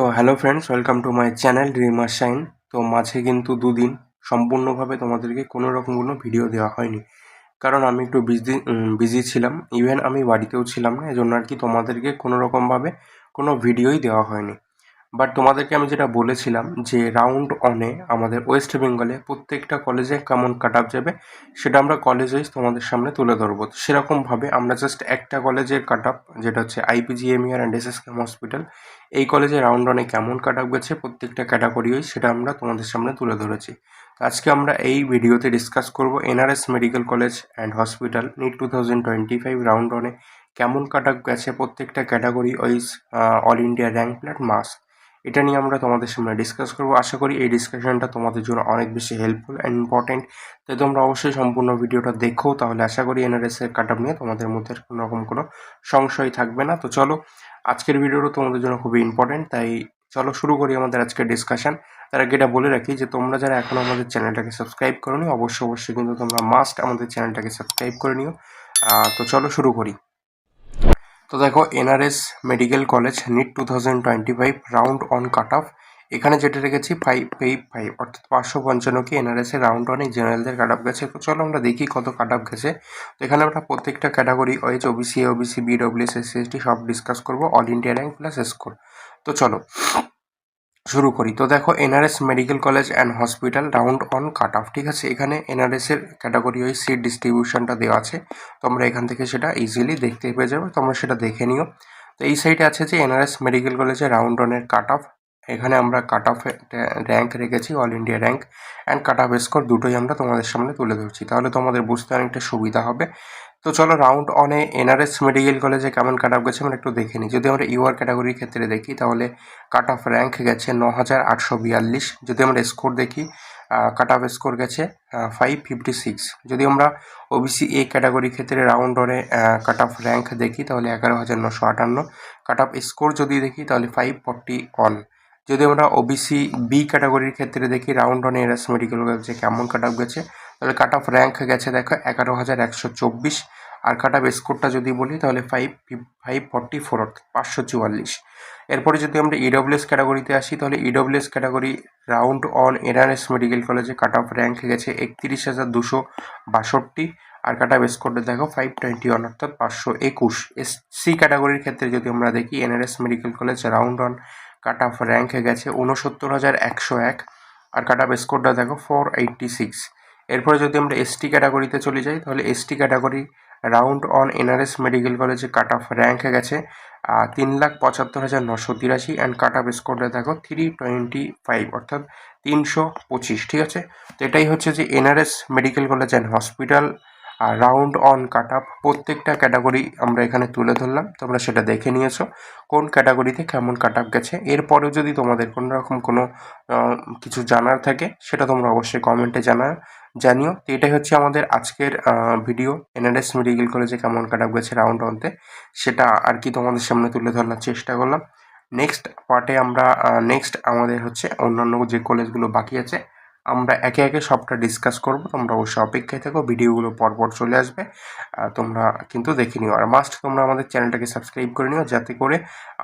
তো hello friends welcome to my channel dreamer shine তো মাঝে কিন্তু দুদিন সম্পূর্ণভাবে তোমাদেরকে কোনো রকম কোনো ভিডিও দেওয়া হয়নি। কারণ আমি একটু বিজি বিজি ছিলাম। ইভেন আমি বাড়িতেও ছিলাম না, এজন্য আর কি তোমাদেরকে কোনো রকমভাবে কোনো ভিডিওই দেওয়া হয়নি। বাট তোমাদেরকে আমি যেটা বলেছিলাম যে রাউন্ড অনে আমাদের ওয়েস্ট বেঙ্গলে প্রত্যেকটা কলেজে কেমন কাট আপ যাবে, সেটা আমরা কলেজ ওয়াইজ তোমাদের সামনে তুলে ধরবো। সেরকমভাবে আমরা জাস্ট একটা কলেজের কাট আপ যেটা হচ্ছে আইপিজিএমইআর অ্যান্ড এসএসকেম হসপিটাল এই কলেজে রাউন্ড অনে কেমন কাট আপ গেছে, প্রত্যেকটা ক্যাটাগরি ওয়াইজ সেটা আমরা তোমাদের সামনে তুলে ধরেছি। আজকে আমরা এই ভিডিওতে ডিসকাস করব NRS medical college and hospital NEET two thousand twenty five round one কেমন কাট আপ গেছে, প্রত্যেকটা category wise all India rank plus marks এটা নিয়ে আমরা তোমাদের সামনে ডিসকাস করব। আশা করি এই ডিসকাশনটা তোমাদের জন্য অনেক বেশি হেল্পফুল অ্যান্ড ইম্পর্টেন্ট তাই তোমরা অবশ্যই সম্পূর্ণ ভিডিওটা দেখো, তাহলে আশা করি এনআরএস এর কাট নিয়ে তোমাদের মধ্যে কোনো রকম কোনো সংশয় থাকবে না। তো চলো, আজকের ভিডিওটা তোমাদের জন্য খুবই ইম্পর্টেন্ট তাই চলো শুরু করি আমাদের আজকের ডিসকাশন তার আগে এটা বলে রাখি যে তোমরা যারা এখনও আমাদের চ্যানেলটাকে সাবস্ক্রাইব করো অবশ্যই অবশ্যই কিন্তু তোমরা মাস্ট আমাদের চ্যানেলটাকে সাবস্ক্রাইব করে নিও। তো চলো শুরু করি। তো দেখো NRS medical college NEET two thousand twenty five round one cut off এখানে যেটা রেখেছি ফাইভ ফাইভ ফাইভ অর্থাৎ পাঁচশো পঞ্চান্নকে এনআরএস এর রাউন্ড অনেক জেনারেলদের কাট অফ গেছে। তো চলো আমরা দেখি কত কাট অফ গেছে। তো এখানে আমরা প্রত্যেকটা category wise OBC OBC EWS SC ST সব ডিসকাস করব। All India rank plus score তো চলো। শুরু করি। তো দেখো, NRS medical college and hospital round one cut off ঠিক আছে? এখানে এনআরএসের ক্যাটাগরি ওই সিট ডিস্ট্রিবিউশনটা দেওয়া আছে। তোমরা এখান থেকে সেটা ইজিলি দেখতে পেয়ে যাবে। তোমরা সেটা দেখে নিও। তো এই সাইডে আছে যে এনআরএস মেডিকেল কলেজে রাউন্ড অনের কাট অফ এখানে আমরা কাট অফ র্যাঙ্ক রেখেছি all India rank and cut off score দুটোই আমরা তোমাদের সামনে তুলে ধরছি। তাহলে তোমাদের বুঝতে অনেকটা সুবিধা হবে। তো চলো রাউন্ড অনে এনআরএস মেডিকেল কলেজে কেমন কাট অফ গেছে আমরা একটু দেখে নিই। যদি আমরা ইউআর ক্যাটাগরির ক্ষেত্রে দেখি, তাহলে কাট অফ র্যাঙ্ক গেছে ন হাজার আটশো বিয়াল্লিশ। যদি আমরা স্কোর দেখি কাট অফ স্কোর গেছে ফাইভ ফিফটি সিক্স যদি আমরা ওবিসি এ ক্যাটাগরির ক্ষেত্রে রাউন্ড অনে কাট অফ র্যাঙ্ক দেখি, তাহলে এগারো হাজার নশো আটান্ন। কাট অফ স্কোর যদি দেখি, তাহলে ফাইভ ফর্টি ওয়ান যদি আমরা ওবিসি বি ক্যাটাগরির ক্ষেত্রে দেখি রাউন্ড অন এরাস মেডিকেল কলেজে কেমন কাট অফ গেছে তাহলে কাট অফ র্যাঙ্ক গেছে, দেখো এগারো হাজার একশো চব্বিশ। আর কাট অফ স্কোরটা যদি বলি, তাহলে ফাইভ ফাইভ ফর্টি ফোর অর্থাৎ পাঁচশো চুয়াল্লিশ। এরপরে যদি আমরা ইডব্লিউএস ক্যাটাগরিতে আসি, তাহলে EWS category round one NRS medical কলেজে কাট অফ র্যাঙ্ক গেছে একত্রিশ হাজার দুশো বাষট্টি। আর কাট অফ স্কোরটা দেখো ফাইভ টোয়েন্টি ওয়ান অর্থাৎ পাঁচশো একুশ। এস সি ক্যাটাগরির ক্ষেত্রে যদি আমরা দেখি NRS medical college round one cut off র্যাঙ্কে গেছে উনসত্তর হাজার একশো এক। আর কাট অফ স্কোরটা দেখো ফোর এইটটি সিক্স এরপরে যদি আমরা এসটি ক্যাটাগরিতে চলে যাই, তাহলে ST category round one NRS medical কলেজে কাট অফ র্যাঙ্কে গেছে তিন লাখ পঁচাত্তর হাজার নশো তিরাশি অ্যান্ড কাট অফ স্কোরটা দেখো থ্রি টোয়েন্টি ফাইভ অর্থাৎ তিনশো পঁচিশ, ঠিক আছে? তো এটাই হচ্ছে যে NRS medical college and hospital R round one cut up প্রত্যেকটা ক্যাটাগরি আমরা এখানে তুলে ধরলাম, তোমরা সেটা দেখে নিয়েছো, কোন ক্যাটাগরিতে কেমন কাট আপ গেছে। এরপরেও যদি তোমাদের কোনো রকম কোনো কিছু জানার থাকে, সেটা তোমরা অবশ্যই কমেন্টে জানা জানিও। তো এটাই হচ্ছে আমাদের আজকের ভিডিও এনআরএস মেডিকেল কলেজে কেমন কাট আপ গেছে রাউন্ড অনতে সেটা আর কি তোমাদের সামনে তুলে ধরার চেষ্টা করলাম। নেক্সট পার্টে আমরা নেক্সট আমাদের হচ্ছে অন্যান্য যে কলেজগুলো বাকি আছে আমরা একে একে সবটা ডিসকাস করব, তোমরা অবশ্যই অপেক্ষায় থাকো, ভিডিওগুলো পরপর চলে আসবে তোমরা কিন্তু দেখে নিও। আর মাস্ট তোমরা আমাদের চ্যানেলটাকে সাবস্ক্রাইব করে নিও, যাতে করে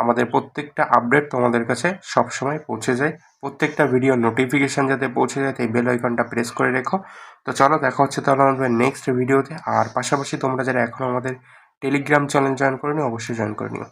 আমাদের প্রত্যেকটা আপডেট তোমাদের কাছে সবসময় পৌঁছে যায়। প্রত্যেকটা ভিডিও নোটিফিকেশান যাতে পৌঁছে যায়, তাই বেল আইকনটা প্রেস করে রেখো। তো চলো, দেখা হচ্ছে তাহলে আমাদের নেক্সট ভিডিওতে আর পাশাপাশি তোমরা যারা এখন আমাদের টেলিগ্রাম চ্যানেল জয়েন করে নিও অবশ্যই জয়েন করে নিও।